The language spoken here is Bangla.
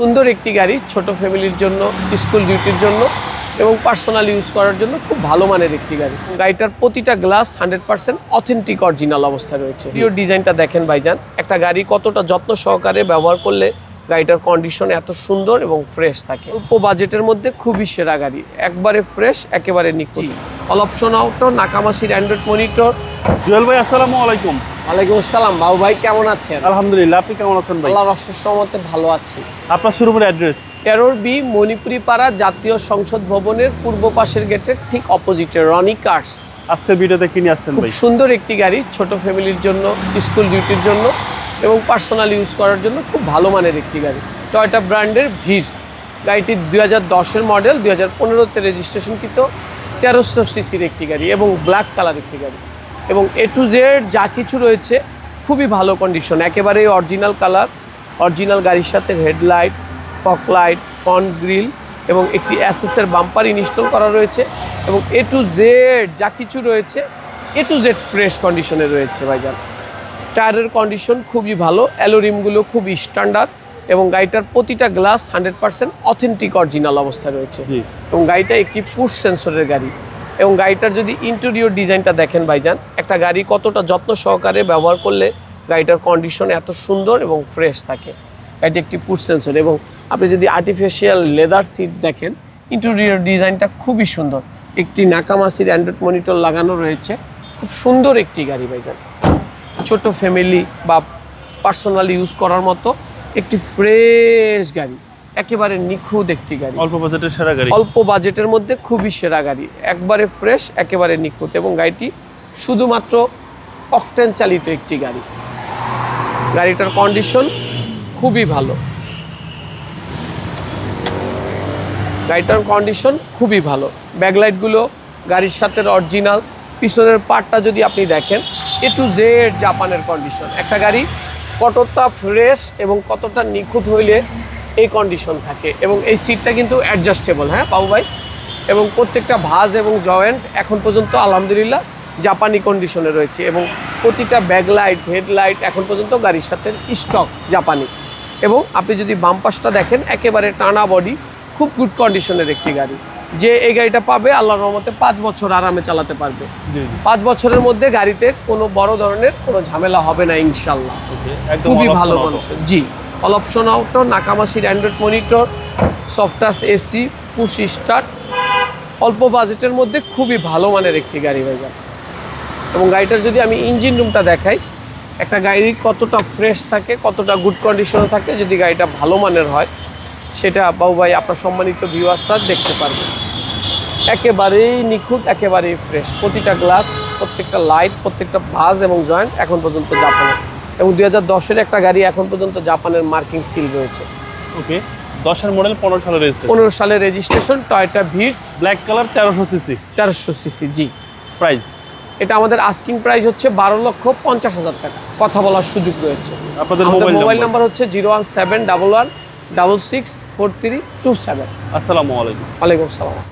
সুন্দর একটি গাড়ি, ছোট ফ্যামিলির জন্য, স্কুল ডিউটির জন্য এবং পার্সোনাল ইউজ করার জন্য খুব ভালো মানের একটি গাড়ি। গাড়িটার প্রতিটা glass hundred percent authentic, original অবস্থায় রয়েছে। পিওর ডিজাইনটা দেখেন ভাইজান, একটা গাড়ি কতটা যত্ন সহকারে ব্যবহার করলে গাড়িটার কন্ডিশন এত সুন্দর এবং ফ্রেশ থাকে। অল্প বাজেটের মধ্যে খুবই সেরা গাড়ি, একবারে ফ্রেশ একেবারে নিখুঁত। অল অপশন আউটো নাকামাসির অ্যান্ড্রয়েড মনিটর জুয়েল ভাই, আসসালামু আলাইকুম। ওয়ালাইকুম আসসালাম। বাবু ভাই কেমন আছেন? আলহামদুলিল্লাহ আপনি কেমন আছেন ভাই? ভালো আছি। আপনার শোরুমের অ্যাড্রেস? বি মণিপুরি পাড়া জাতীয় সংসদ ভবনের পূর্ব পাশের গেটের ঠিক অপোজিটে রনি কার্স। আজকে ভিডিওতে কিনে আসছেন খুব ভাই? সুন্দর একটি গাড়ি ছোট ফ্যামিলির জন্য স্কুল ডিউটির জন্য এবং পার্সোনাল ইউজ করার জন্য খুব ভালো মানের একটি গাড়ি। টয়টা ব্র্যান্ডের ভিডস গাড়িটি দুই হাজার দশের মডেল দুই হাজার পনেরোতে রেজিস্ট্রেশনকৃত তেরোশো সিসির একটি গাড়ি এবং ব্ল্যাক কালার একটি গাড়ি। এবং এ টু জেড যা কিছু রয়েছে খুবই ভালো কন্ডিশন একেবারে অরিজিনাল কালার অরিজিনাল গাড়ির সাথে হেডলাইট ফক লাইট ফ্রন্ট গ্রিল এবং একটি অ্যাসেসের বাম্পার ইনস্টল করা রয়েছে এবং এ টু জেড যা কিছু রয়েছে এ টু জেড ফ্রেশ কন্ডিশনে রয়েছে ভাইজান। টায়ারের কন্ডিশন খুবই ভালো অ্যালোরিমগুলো খুব স্ট্যান্ডার্ড এবং গাড়িটার প্রতিটা glass hundred percent authentic original অবস্থায় রয়েছে। এবং গাড়িটা একটি ফুড সেন্সরের গাড়ি। এবং গাড়িটার যদি ইন্টেরিয়র ডিজাইনটা দেখেন ভাইজান, একটা গাড়ি কতটা যত্ন সহকারে ব্যবহার করলে গাড়িটার কন্ডিশন এত সুন্দর এবং ফ্রেশ থাকে। গাড়িটি একটি পুশ সেন্সর এবং আপনি যদি আর্টিফিশিয়াল লেদার সিট দেখেন ইন্টেরিয়র ডিজাইনটা খুবই সুন্দর। একটি নাকামাসির অ্যান্ড্রয়েড মনিটর লাগানো রয়েছে। খুব সুন্দর একটি গাড়ি ভাইজান। ছোট ফ্যামিলি বা পার্সোনালি ইউজ করার মতো একটি ফ্রেশ গাড়ি। একেবারে নিখুঁত একটি গাড়ি। অল্প বাজেটের সেরা গাড়ি। অল্প বাজেটের মধ্যে খুবই সেরা গাড়ি। একবারে ফ্রেশ একেবারে নিখুঁত এবং গাড়িটি শুধুমাত্র অকটেন চালিত একটি গাড়ি। গাড়িটার কন্ডিশন খুবই ভালো। গাড়িটার কন্ডিশন খুবই ভালো। ব্যাকলাইটগুলো গাড়ির সাথে অরিজিনাল পিছনের পার্টটা যদি আপনি দেখেন এ টু জেড জাপানের কন্ডিশন একটা গাড়ি কতটা ফ্রেশ এবং কতটা নিখুঁত হইলে এই কন্ডিশন থাকে এবং এই সিটটা কিন্তু অ্যাডজাস্টেবল হ্যাঁ বাবু ভাই? এবং প্রত্যেকটা ভাজ এবং জয়েন্ট এখন পর্যন্ত আলহামদুলিল্লাহ জাপানি কন্ডিশনে রয়েছে এবং প্রতিটা ব্যাকলাইট হেডলাইট এখন পর্যন্ত গাড়ির সাথে স্টক জাপানি। এবং আপনি যদি বাম পাশটা দেখেন একেবারে টানা বডি খুব গুড কন্ডিশনের একটি গাড়ি। যে এই গাড়িটা পাবে আল্লাহর রহমতে পাঁচ বছর আরামে চালাতে পারবে। পাঁচ বছরের মধ্যে গাড়িতে কোনো বড় ধরনের কোনো ঝামেলা হবে না ইনশাল্লাহ খুবই ভালো। কন্ডিশন জি। অল অপশন আউটো নাকামাসির অ্যান্ড্রয়েড মনিটর সফটাস এসি পুশ স্টার্ট অল্প বাজেটের মধ্যে খুবই ভালো মানের একটি গাড়ি হয়ে যাবে এবং গাড়িটার যদি আমি ইঞ্জিন রুমটা দেখাই, একটা গাড়ি কতটা ফ্রেশ থাকে, কতটা গুড কন্ডিশনে থাকে, যদি গাড়িটা ভালো মানের হয়, সেটা বাবু ভাই আপনার সম্মানিত ভিউয়ার্সরা দেখতে পারবে একেবারেই নিখুঁত, একেবারেই ফ্রেশ প্রতিটা গ্লাস প্রত্যেকটা লাইট প্রত্যেকটা ভাজ এবং জয়েন্ট এখন পর্যন্ত জাপানের। এবং দুই হাজার দশের একটা গাড়ি এখন পর্যন্ত জাপানের মার্কিং সিল রয়েছে। ওকে দশের মডেল পনেরো সালের রেজিস্ট্রেশন পনেরো সালের registration Toyota Vitz black colour তেরোশো সিসি তেরোশো সিসি জি। প্রাইস এটা আমাদের আস্কিং প্রাইস হচ্ছে বারো লক্ষ পঞ্চাশ হাজার টাকা। কথা বলার সুযোগ রয়েছে। আপনাদের মোবাইল নাম্বার হচ্ছে zero one seven double one double six four three two seven. আসসালামু আলাইকুম। ওয়ালাইকুম আসসালাম।